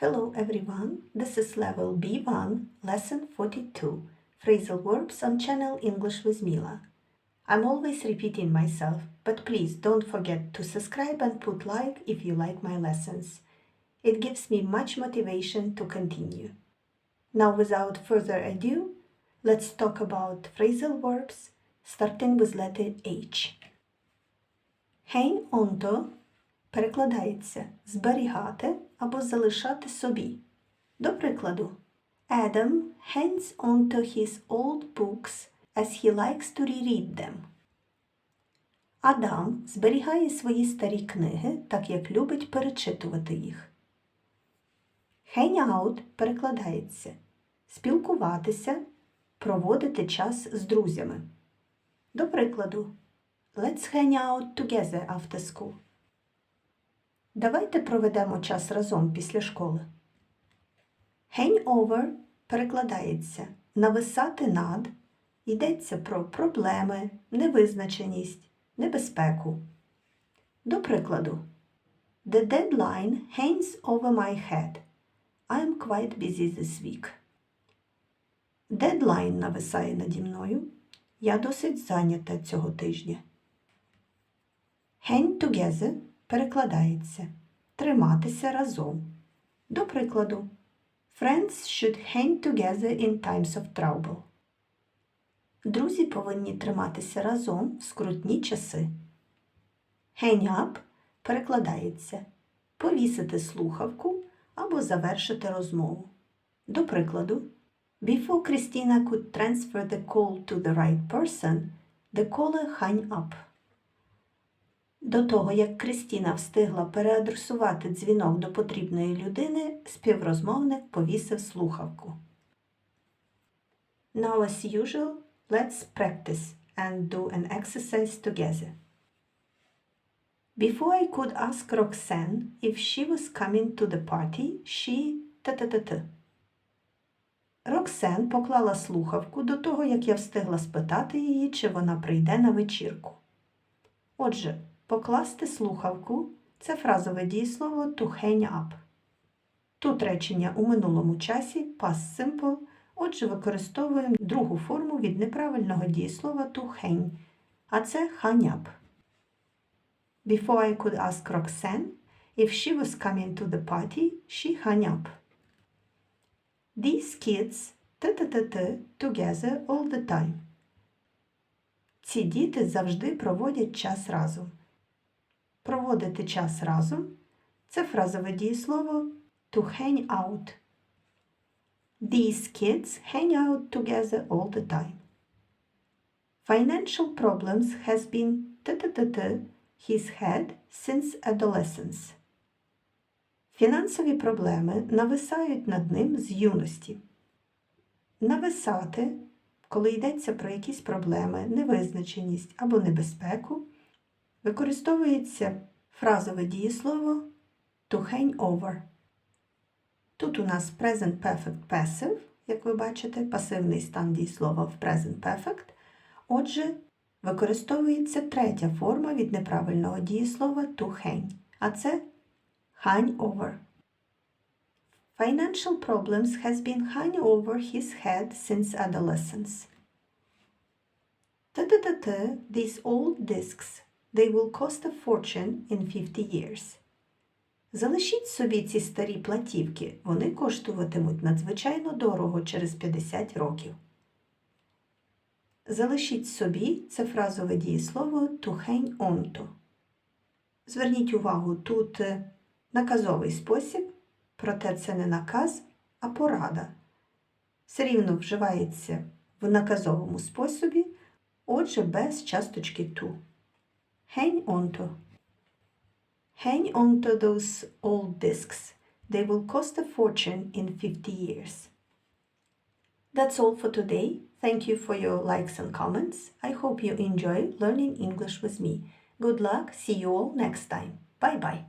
Hello everyone, this is level B1, lesson 42, phrasal verbs on channel English with Mila. I'm always repeating myself, but please don't forget to subscribe and put like if you like my lessons. It gives me much motivation to continue. Now without further ado, let's talk about phrasal verbs starting with letter H. Hang onto перекладається зберігати або залишати собі. До прикладу, Adam hangs onto his old books as he likes to reread them. Адам зберігає свої старі книги, так як любить перечитувати їх. Hang out перекладається спілкуватися, проводити час з друзями. До прикладу, Let's hang out together after school. Давайте проведемо час разом після школи. Hang over перекладається нависати над, йдеться про проблеми, невизначеність, небезпеку. До прикладу, The deadline hangs over my head. I am quite busy this week. Дедлайн нависає наді мною. Я досить зайнята цього тижня. Hang together перекладається триматися разом. До прикладу, Friends should hang together in times of trouble. Друзі повинні триматися разом в скрутні часи. Hang up перекладається повісити слухавку або завершити розмову. До прикладу, Before Christina could transfer the call to the right person, the caller hung up. До того, як Крістіна встигла переадресувати дзвінок до потрібної людини, співрозмовник повісив слухавку. Now, as usual, let's practice and do an exercise together. Before I could ask Roxanne if she was coming to the party, she та-та-та-та. Роксен поклала слухавку до того, як я встигла спитати її, чи вона прийде на вечірку. Отже, Покласти слухавку це фразове дієслово to hang up. Тут речення у минулому часі past simple, отже, використовуємо другу форму від неправильного дієслова to hang, а це hang up. Before I could ask Roxanne if she was coming to the party, she hung up. These kids t-t-t-t together all the time. Ці діти завжди проводять час разом. Проводити час разом це фразове дієслово to hang out. These kids hang out together all the time. Financial problems has been t-t-t-t he's had since adolescence. Фінансові проблеми нависають над ним з юності. Нависати, коли йдеться про якісь проблеми, невизначеність або небезпеку, використовується фразове дієслово to hang over. Тут у нас present perfect passive, як ви бачите, пасивний стан дієслова в present perfect. Отже, використовується третя форма від неправильного дієслова to hang, а це hang over. Financial problems has been hung over his head since adolescence. Та-та-та-та, these old discs They will cost a fortune in 50 years. Залишіть собі ці старі платівки, вони коштуватимуть надзвичайно дорого через 50 років. Залишіть собі це фразове дієслово to hang on to. Зверніть увагу, тут е, наказовий спосіб, проте це не наказ, а порада. Все рівно вживається в наказовому способі, отже, без часточки to hang onto. Hang onto those old discs. They will cost a fortune in 50 years. That's all for today. Thank you for your likes and comments. I hope you enjoy learning English with me. Good luck. See you all next time. Bye bye.